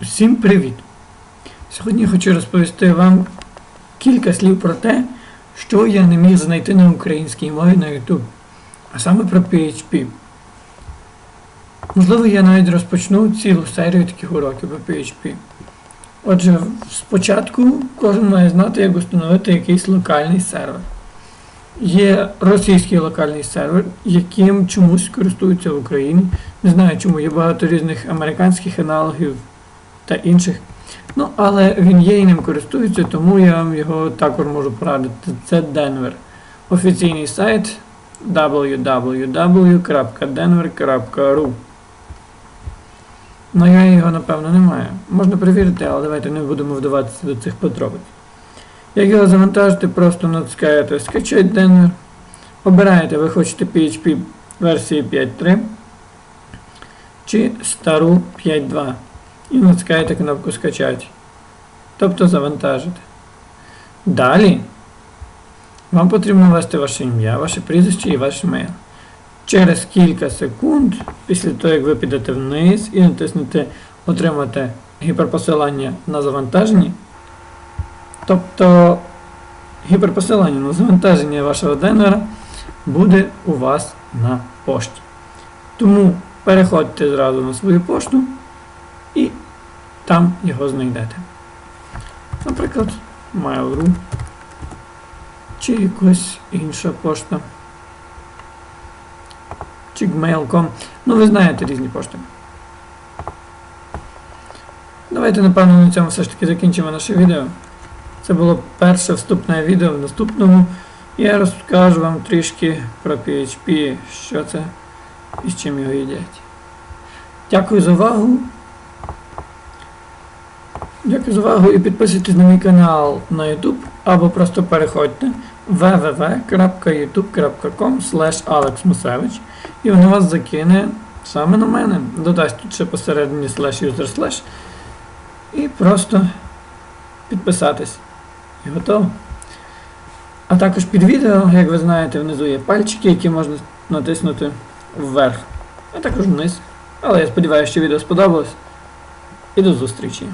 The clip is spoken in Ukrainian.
Всім привіт! Сьогодні я хочу розповісти вам кілька слів про те, що я не міг знайти на українській мові на YouTube, а саме про PHP. Можливо, я навіть розпочну цілу серію таких уроків про PHP. Отже, спочатку кожен має знати, як встановити якийсь локальний сервер. Є російський локальний сервер, яким чомусь користуються в Україні. Не знаю чому, є багато різних американських аналогів та інших. Ну, але він є і ним користується, тому я вам його також можу порадити. Це Denver. Офіційний сайт www.denver.ru Ну, я його, напевно, не маю. Можна перевірити, але давайте не будемо вдаватися до цих подробиць. Як його завантажити, просто натискаєте скачать Denver. Обираєте, ви хочете PHP версії 5.3 чи стару 5.2 і натискаєте кнопку скачати. Тобто завантажити. Далі вам потрібно ввести ваше ім'я, ваше прізвище і ваш емейл. Через кілька секунд, після того, як ви підете вниз і натиснете Отримати гіперпосилання на завантаженні, тобто гіперпосилання на завантаження вашого денера буде у вас на пошті. Тому переходьте зразу на свою пошту і там його знайдете. Наприклад, Mail.ru чи якась інша пошта. Чи gmail.com. Ну, ви знаєте різні пошти. Давайте, напевно, на цьому все ж таки закінчимо наше відео. Це було перше вступне відео. В наступному я розкажу вам трішки про PHP, що це і з чим його їдять. Дякую за увагу. Дякую за увагу і підписуйтесь на мій канал на YouTube або просто переходьте www.youtube.com alexmusevich і воно вас закине саме на мене. Додасть тут ще посередині slash user slash і просто підписатись. І готово. А також під відео, як ви знаєте, внизу є пальчики, які можна натиснути вверх, а також вниз. Але я сподіваюся, що відео сподобалось. І до зустрічі!